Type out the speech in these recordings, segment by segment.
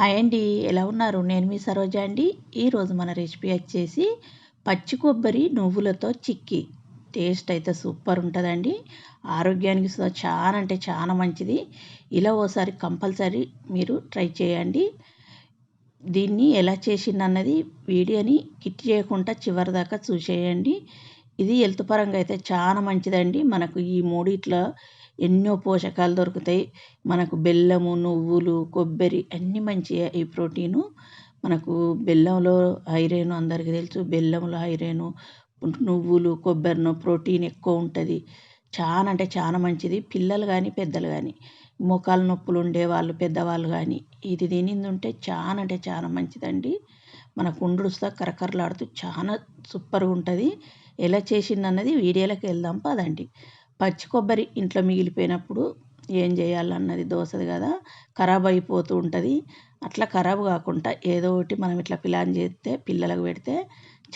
Hi అండి. ఎలా ఉన్నారు? నేను మీ సరోజ అండి. ఈరోజు మన రెసిపీ వచ్చేసి పచ్చి కొబ్బరి నువ్వులతో చిక్కి. టేస్ట్ అయితే సూపర్ ఉంటుందండి. ఆరోగ్యానికి చాలా అంటే చాలా మంచిది. ఇలా ఓసారి కంపల్సరీ మీరు ట్రై చేయండి. దీన్ని ఎలా చేసిందన్నది వీడియోని కిట్ చేయకుండా చివరి దాకా చూసేయండి. ఇది హెల్త్ పరంగా అయితే చాలా మంచిదండి. మనకు ఈ మూడిట్లో ఎన్నో పోషకాలు దొరుకుతాయి. మనకు బెల్లము నువ్వులు కొబ్బరి అన్నీ మంచిగా ఈ ప్రోటీను. మనకు బెల్లంలో ఐరన్ అందరికీ తెలుసు. బెల్లంలో ఐరన్ నువ్వులు కొబ్బరిలో ప్రోటీన్ ఎక్కువ ఉంటుంది. చాలా అంటే చాలా మంచిది. పిల్లలు కానీ పెద్దలు కానీ మోకాలు నొప్పులు ఉండే వాళ్ళు పెద్దవాళ్ళు కానీ ఇది తినింది ఉంటే చాలా అంటే చాలా మంచిదండి. మన కుండ్రుస్తా కరకరలాడుతూ చాలా సూపర్గా ఉంటుంది ఎలా చేసింది అన్నది వీడియోలోకి వెళ్దాం. పదండి. పచ్చి కొబ్బరి ఇంట్లో మిగిలిపోయినప్పుడు ఏం చేయాలన్నది దోశది కదా ఖరాబ్ అయిపోతూ ఉంటుంది. అట్లా ఖరాబ్ కాకుండా ఏదో ఒకటి మనం ఇట్లా ప్లాన్ చేస్తే పిల్లలకు పెడితే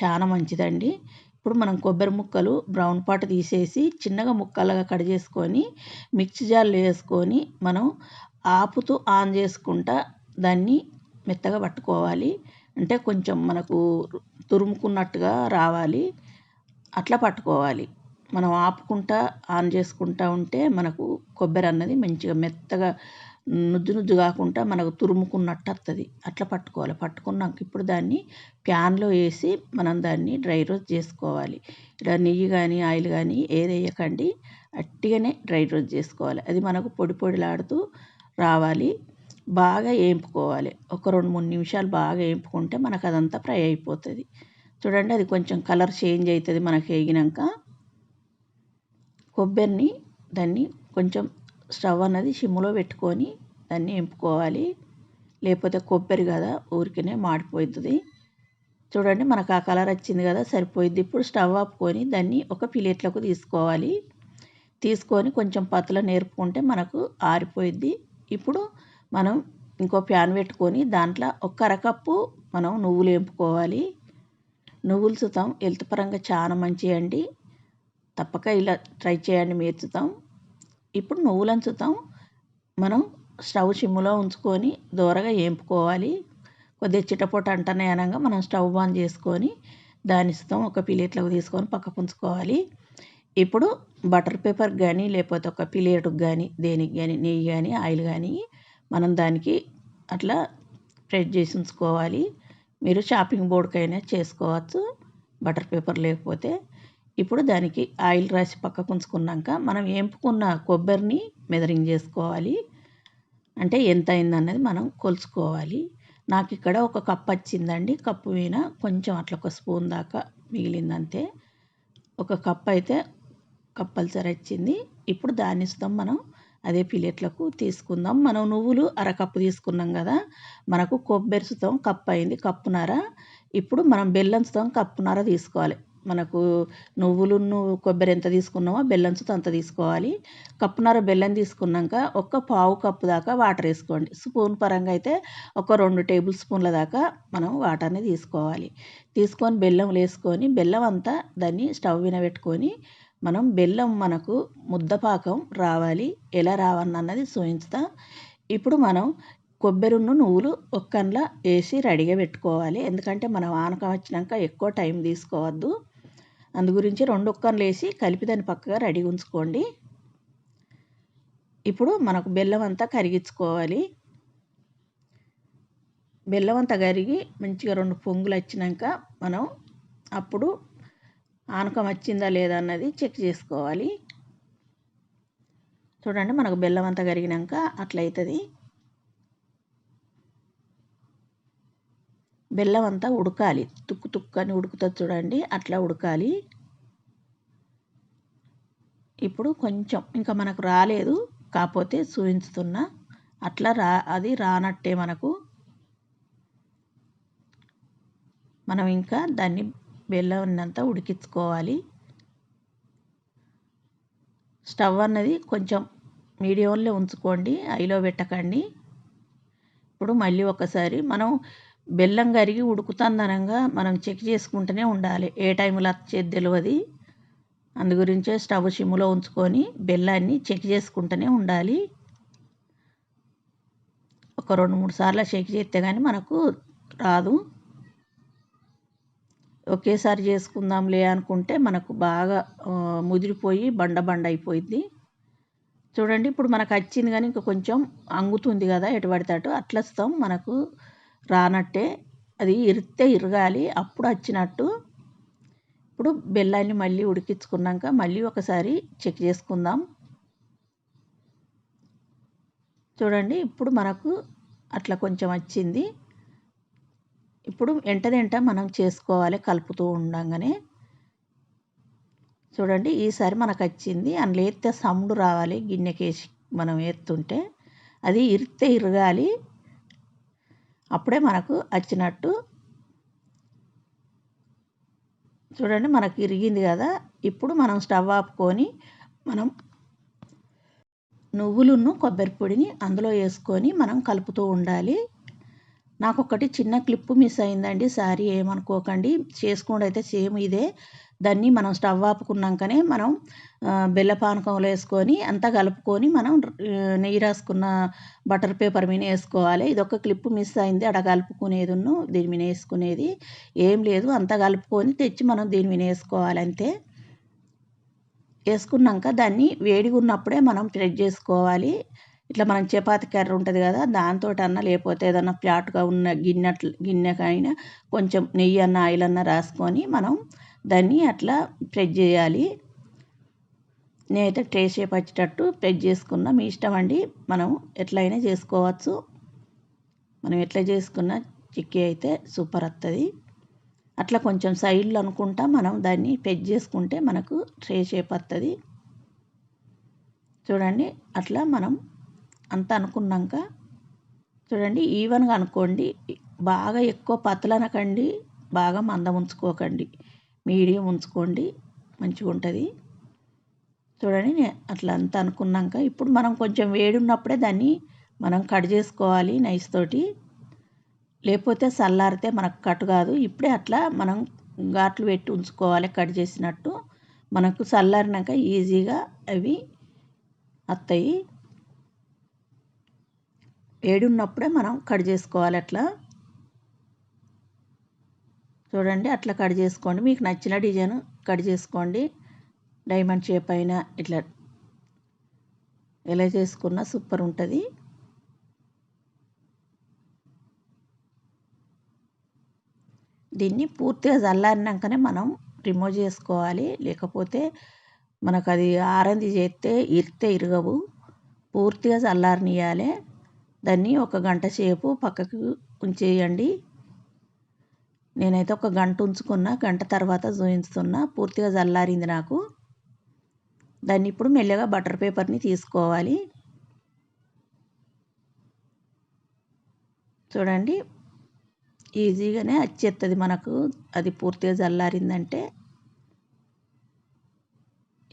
చాలా మంచిదండి. ఇప్పుడు మనం కొబ్బరి ముక్కలు బ్రౌన్ పాట్ తీసేసి చిన్నగా ముక్కలుగా కట్ చేసుకొని మిక్సీ జార్లో వేసుకొని మనం ఆపుతూ ఆన్ చేసుకుంటా దాన్ని మెత్తగా పట్టుకోవాలి. అంటే కొంచెం మనకు తురుముకున్నట్టుగా రావాలి. అట్లా పట్టుకోవాలి. మనం ఆపుకుంటా ఆన్ చేసుకుంటా ఉంటే మనకు కొబ్బరి అన్నది మంచిగా మెత్తగా నుజ్జు నుజ్జు కాకుండా మనకు తురుముకున్నట్టు వస్తుంది అట్లా పట్టుకోవాలి. పట్టుకున్నాక ఇప్పుడు దాన్ని ప్యాన్లో వేసి మనం దాన్ని డ్రై రోస్ట్ చేసుకోవాలి. ఇలా నెయ్యి కానీ ఆయిల్ కానీ ఏది వేయకండి. అట్టిగానే డ్రై రోస్ట్ చేసుకోవాలి. అది మనకు పొడి పొడిలాడుతూ రావాలి. బాగా వేపుకోవాలి ఒక రెండు మూడు నిమిషాలు బాగా వేపుకుంటే మనకు అదంతా ఫ్రై అయిపోతుంది. చూడండి అది కొంచెం కలర్ చేంజ్ అవుతుంది మనకు వేగినాక. కొబ్బరిని దాన్ని కొంచెం స్టవ్ అన్నది సిమ్లో పెట్టుకొని దాన్ని ఎంపుకోవాలి. లేకపోతే కొబ్బరి కదా ఊరికనే మాడిపోతుంది చూడండి మనకు ఆ కలర్ వచ్చింది కదా సరిపోయింది ఇప్పుడు స్టవ్ ఆపుకొని దాన్ని ఒక ప్లేట్లకు తీసుకోవాలి. తీసుకొని కొంచెం పత్తుల నేర్పుకుంటే మనకు ఆరిపోయిద్ది. ఇప్పుడు మనం ఇంకో ప్యాన్ పెట్టుకొని దాంట్లో ఒక అరకప్పు మనం నువ్వులు వేపుకోవాలి నువ్వులు సుతం హెల్త్ పరంగా చాలా మంచివి అండి. తప్పక ఇలా ట్రై చేయండి మేర్చుతాం ఇప్పుడు నువ్వులను చూద్దాం మనం స్టవ్ సిమ్లో ఉంచుకొని దూరగా వేంపుకోవాలి కొద్దిగా చిటపొట అంటనే అనగా మనం స్టవ్ బంద్ చేసుకొని దాని ఇస్తాం. ఒక ప్లేట్లోకి తీసుకొని పక్కకు ఉంచుకోవాలి. ఇప్పుడు బటర్ పేపర్ కానీ లేకపోతే ఒక ప్లేటుకు కానీ దేనికి కానీ నెయ్యి కానీ ఆయిల్ కానీ మనం దానికి అట్లా స్ప్రెడ్ చేసి ఉంచుకోవాలి. మీరు షాపింగ్ బోర్డుకైనా చేసుకోవచ్చు. బటర్ పేపర్ లేకపోతే ఇప్పుడు దానికి ఆయిల్ రాసి పక్కకు ఉంచుకున్నాక మనం ఎంపుకున్న కొబ్బరిని మెదరింగ్ చేసుకోవాలి. అంటే ఎంత అయిందన్నది మనం కొలుచుకోవాలి. నాకు ఇక్కడ ఒక కప్పు వచ్చిందండి. కప్పు మీద కొంచెం అట్లా ఒక స్పూన్ దాకా మిగిలిందంతే. ఒక కప్పు అయితే కంపల్సరీ వచ్చింది. ఇప్పుడు దాన్ని ఇస్తాం మనం. అదే ప్లేట్లకు తీసుకుందాం. మనం నువ్వులు అరకప్పు తీసుకున్నాం కదా. మనకు కొబ్బరి సుతం కప్పు అయింది కప్పున్నర. ఇప్పుడు మనం బెల్లం సుతం కప్పున్నర తీసుకోవాలి. మనకు నువ్వులు కొబ్బరి ఎంత తీసుకున్నామో బెల్లం సుత అంత తీసుకోవాలి. కప్పున్నర బెల్లం తీసుకున్నాక ఒక్క పావు కప్పు దాకా వాటర్ వేసుకోండి. స్పూన్ పరంగా అయితే ఒక రెండు టేబుల్ స్పూన్ల దాకా మనం వాటర్ని తీసుకోవాలి. తీసుకొని బెల్లం వేసుకొని బెల్లం అంతా దాన్ని స్టవ్ మీద పెట్టుకొని మనం బెల్లం మనకు ముద్దపాకం రావాలి. ఎలా రావన్నది చూపించుతా ఇప్పుడు మనం కొబ్బరిను నువ్వులు ఒక్కన్లా వేసి రెడీగా పెట్టుకోవాలి. ఎందుకంటే మనం ఆనకం వచ్చినాక ఎక్కువ టైం తీసుకోవద్దు. అందు గురించి రెండు ఒక్కర్లు వేసి కలిపి దాన్ని పక్కగా రెడీ ఉంచుకోండి. ఇప్పుడు మనకు బెల్లం అంతా కరిగించుకోవాలి. బెల్లం అంతా కరిగి మంచిగా రెండు పొంగులు వచ్చినాక మనం అప్పుడు ఆనకం వచ్చిందా లేదా అన్నది చెక్ చేసుకోవాలి. చూడండి మనకు బెల్లం అంతా కరిగినాక అట్లయితుంది. బెల్లం అంతా ఉడకాలి. తుక్కు తుక్కు అని ఉడుకుతుంది చూడండి అట్లా ఉడకాలి. ఇప్పుడు కొంచెం ఇంకా మనకు రాలేదు కాకపోతే చూపించుతున్నా అట్లా రా అది రానట్టే మనకు. మనం ఇంకా దాన్ని బెల్లం అంతా ఉడికించుకోవాలి. స్టవ్ అన్నది కొంచెం మీడియంలో ఉంచుకోండి ఐలో పెట్టకండి. ఇప్పుడు మళ్ళీ ఒకసారి మనం బెల్లం కరిగి ఉడుకుతుందనంగా మనం చెక్ చేసుకుంటూనే ఉండాలి. ఏ టైంలో వచ్చేది తెలియదు అందు గురించే స్టవ్ సిమ్లో ఉంచుకొని బెల్లాన్ని చెక్ చేసుకుంటూనే ఉండాలి. ఒక రెండు మూడు సార్లు చెక్ చేస్తే కానీ మనకు రాదు. ఒకేసారి చేసుకుందాంలే అనుకుంటే మనకు బాగా ముదిరిపోయి బండ బండ అయిపోయింది చూడండి ఇప్పుడు మనకు వచ్చింది కానీ ఇంకా కొంచెం అంగుతుంది కదా ఎటు పడితే అటు. అట్లస్తాం మనకు రానట్టే అది ఇరితే ఇరగాలి అప్పుడు వచ్చినట్టు. ఇప్పుడు బెల్లాన్ని మళ్ళీ ఉడికించుకున్నాక మళ్ళీ ఒకసారి చెక్ చేసుకుందాం. చూడండి ఇప్పుడు మనకు అట్లా కొంచెం వచ్చింది. ఇప్పుడు వెంట మనం చేసుకోవాలి కలుపుతూ ఉండగానే. చూడండి ఈసారి మనకు వచ్చింది. అందులో ఎత్తే సమ్ముడు రావాలి గిన్నెకేసి మనం ఎత్తుంటే అది ఇరితే ఇరగాలి. అప్పుడే మనకు వచ్చినట్టు. చూడండి మనకు ఇరిగింది కదా. ఇప్పుడు మనం స్టవ్ ఆపుకొని మనం నువ్వులను కొబ్బరి పొడిని అందులో వేసుకొని మనం కలుపుతూ ఉండాలి. నాకు ఒకటి చిన్న క్లిప్ మిస్ అయిందండి. సారీ ఏమనుకోకండి. చేసుకోండి అయితే సేమ్ ఇదే. దాన్ని మనం స్టవ్ ఆపుకున్నాకనే మనం బెల్ల పానకంలో వేసుకొని అంతా కలుపుకొని మనం నెయ్యి రాసుకున్న బటర్ పేపర్ మీద వేసుకోవాలి. ఇది ఒక క్లిప్ మిస్ అయింది. అడ కలుపుకునేది దీని మీద వేసుకునేది. ఏం లేదు. అంతా కలుపుకొని తెచ్చి మనం దీని మీద వేసుకోవాలి అంతే. వేసుకున్నాక దాన్ని వేడిగా ఉన్నప్పుడే మనం ప్రెస్ చేసుకోవాలి. ఇట్లా మనం చపాతి కర్ర ఉంటుంది కదా దాంతో అన్న లేకపోతే ఏదన్నా ఫ్లాట్గా ఉన్న గిన్నె గిన్నెకైనా కొంచెం నెయ్యి అన్న ఆయిల్ అన్న రాసుకొని మనం దాన్ని అట్లా ప్రెస్ చేయాలి. నేనైతే ట్రే షేప్ వచ్చేటట్టు ప్రెస్ చేసుకున్నా. మీ ఇష్టం అండి మనం ఎట్లయినా చేసుకోవచ్చు. మనం ఎట్లా చేసుకున్న చిక్కీ అయితే సూపర్ వస్తుంది అట్లా కొంచెం సైడ్లు అనుకుంటా మనం దాన్ని పెజ్ చేసుకుంటే మనకు ట్రే షేప్ వస్తుంది చూడండి అట్లా మనం అంత అనుకున్నాక చూడండి ఈవెన్గా అనుకోండి బాగా ఎక్కువ పతలనకండి బాగా మందం ఉంచుకోకండి. మీడియం ఉంచుకోండి మంచిగా ఉంటుంది. చూడండి అట్లా అంత అనుకున్నాక ఇప్పుడు మనం కొంచెం వేడి ఉన్నప్పుడే దాన్ని మనం కట్ చేసుకోవాలి నైస్ తోటి. లేకపోతే చల్లారితే మనకు కట్ కాదు. ఇప్పుడే అట్లా మనం ఘాట్లు పెట్టి ఉంచుకోవాలి కట్ చేసినట్టు. మనకు చల్లారినాక ఈజీగా అవి వస్తాయి వేడి ఉన్నప్పుడే మనం కట్ చేసుకోవాలి అట్లా. చూడండి అట్లా కట్ చేసుకోండి. మీకు నచ్చిన డిజైన్ కట్ చేసుకోండి. డైమండ్ షేప్ అయినా ఇట్లా ఎలా చేసుకున్నా సూపర్ ఉంటుంది. దీన్ని పూర్తిగా చల్లారినాకనే మనం రిమూవ్ చేసుకోవాలి. లేకపోతే మనకు అది ఆరంది చేస్తే ఇరితే ఇరగవు. పూర్తిగా చల్లారనియాలి దాన్ని ఒక గంట సేపు పక్కకు ఉంచేయండి. నేనైతే ఒక గంట ఉంచుకున్న గంట తర్వాత చూపిస్తున్నా పూర్తిగా చల్లారింది నాకు. దాన్ని ఇప్పుడు మెల్లగా బటర్ పేపర్ని తీసుకోవాలి. చూడండి ఈజీగానే వచ్చేస్తుంది మనకు. అది పూర్తిగా చల్లారిందంటే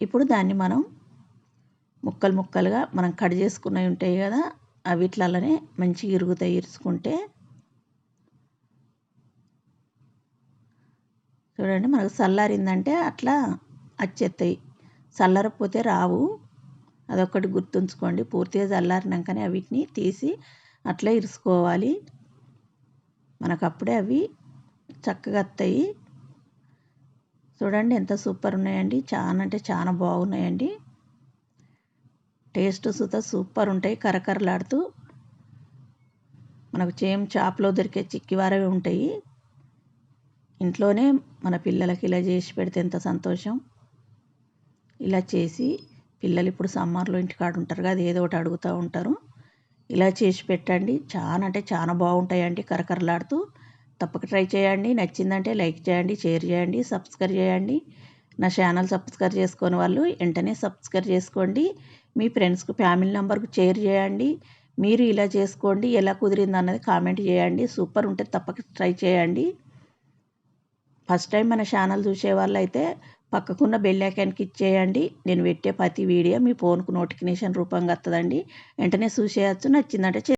ఇప్పుడు దాన్ని మనం ముక్కలు ముక్కలుగా మనం కట్ చేసుకున్నవి ఉంటాయి కదా అవిట్లలోనే మంచిగా ఇరుగుతాయి ఇరుచుకుంటే చూడండి మనకు చల్లారిందంటే అట్లా అచ్చేస్తాయి చల్లరపోతే రావు. అదొకటి గుర్తుంచుకోండి. పూర్తిగా చల్లారినాకనే వీటిని తీసి అట్లా ఇరుసుకోవాలి మనకు అప్పుడే అవి చక్కగా వస్తాయి చూడండి ఎంత సూపర్ ఉన్నాయండి. చాలా అంటే చాలా బాగున్నాయండి. టేస్ట్ సుత సూపర్ ఉంటాయి కరకరలాడుతూ. మనకు చేయం షాప్లో దొరికే చిక్కివారవి ఉంటాయి. ఇంట్లోనే మన పిల్లలకి ఇలా చేసి పెడితే ఎంత సంతోషం. ఇలా చేసి పిల్లలు ఇప్పుడు సమ్మర్లో ఇంటికాడ ఉంటారు కదా ఏదో ఒకటి అడుగుతూ ఉంటారు. ఇలా చేసి పెట్టండి చాలా అంటే చాలా బాగుంటాయండి కరకరలాడుతూ. తప్పక ట్రై చేయండి నచ్చిందంటే లైక్ చేయండి షేర్ చేయండి సబ్స్క్రైబ్ చేయండి. నా ఛానల్ సబ్స్క్రైబ్ చేసుకొని వాళ్ళు వెంటనే సబ్స్క్రైబ్ చేసుకోండి. మీ ఫ్రెండ్స్కి ఫ్యామిలీ నెంబర్కు షేర్ చేయండి. మీరు ఇలా చేసుకోండి ఎలా కుదిరింది అన్నది కామెంట్ చేయండి. సూపర్ ఉంటే తప్పక ట్రై చేయండి. ఫస్ట్ టైం మన ఛానల్ చూసే వాళ్ళు అయితే పక్కకున్న బెల్ ఐకాన్కి ఇచ్చేయండి. నేను పెట్టే ప్రతి వీడియో మీ ఫోన్కు నోటిఫికేషన్ రూపంగా వస్తుందండి వెంటనే చూసేయచ్చు నచ్చిందంటే